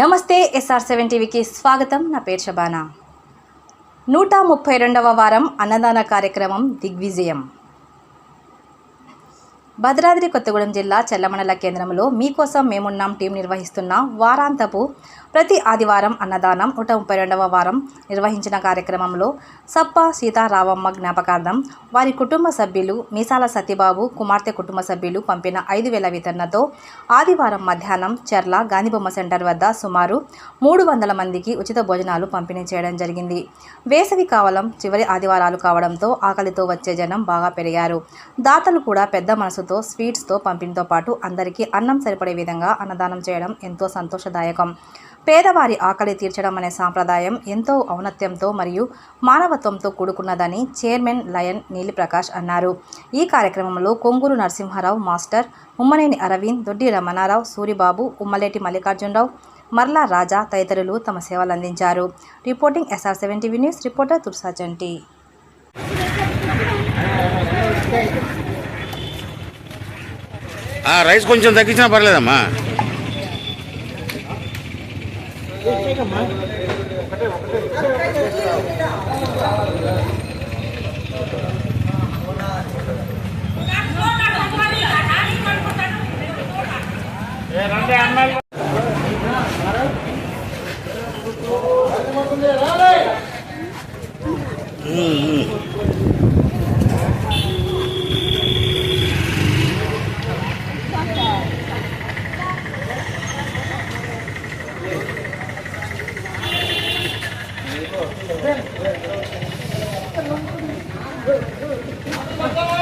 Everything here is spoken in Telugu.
నమస్తే ఎస్ఆర్ సెవెన్ టీవీకి స్వాగతం. నా పేరు శబానా నూట ముప్పై రెండవ వారం అన్నదాన కార్యక్రమం దిగ్విజయం. భద్రాద్రి కొత్తగూడెం జిల్లా చెల్లమండల కేంద్రంలో మీకోసం మేమున్నాం టీం నిర్వహిస్తున్న వారాంతపు ప్రతి ఆదివారం అన్నదానం నూట ముప్పై రెండవ వారం నిర్వహించిన కార్యక్రమంలో సప్ప సీతారావమ్మ జ్ఞాపకార్థం వారి కుటుంబ సభ్యులు మీసాల సత్యబాబు కుమార్తె కుటుంబ సభ్యులు పంపిన ఐదు వేల వితరణతో ఆదివారం మధ్యాహ్నం చెర్ల గాంధీబొమ్మ సెంటర్ వద్ద సుమారు మూడు వందల మందికి ఉచిత భోజనాలు పంపిణీ చేయడం జరిగింది. వేసవి కావలం చివరి ఆదివారాలు కావడంతో ఆకలితో వచ్చే జనం బాగా పెరిగారు. దాతలు కూడా పెద్ద మనసు మనసుతో స్వీట్స్తో పంపిణీతో పాటు అందరికీ అన్నం సరిపడే విధంగా అన్నదానం చేయడం ఎంతో సంతోషదాయకం. పేదవారి ఆకలి తీర్చడం అనే సాంప్రదాయం ఎంతో ఔన్నత్యంతో మరియు మానవత్వంతో కూడుకున్నదని చైర్మన్ లయన్ నీలిప్రకాష్ అన్నారు. ఈ కార్యక్రమంలో కొంగూరు నరసింహారావు మాస్టర్ ఉమ్మనేని అరవింద్ దొడ్డి రమణారావు సూరిబాబు ఉమ్మలేటి మల్లికార్జునరావు మర్లా రాజా తదితరులు తమ సేవలు అందించారు reporting SR seven TV news reporter Tursachanti rice కొంచెం తగ్గించినా పర్లేదమ్మా Mm-hmm. またま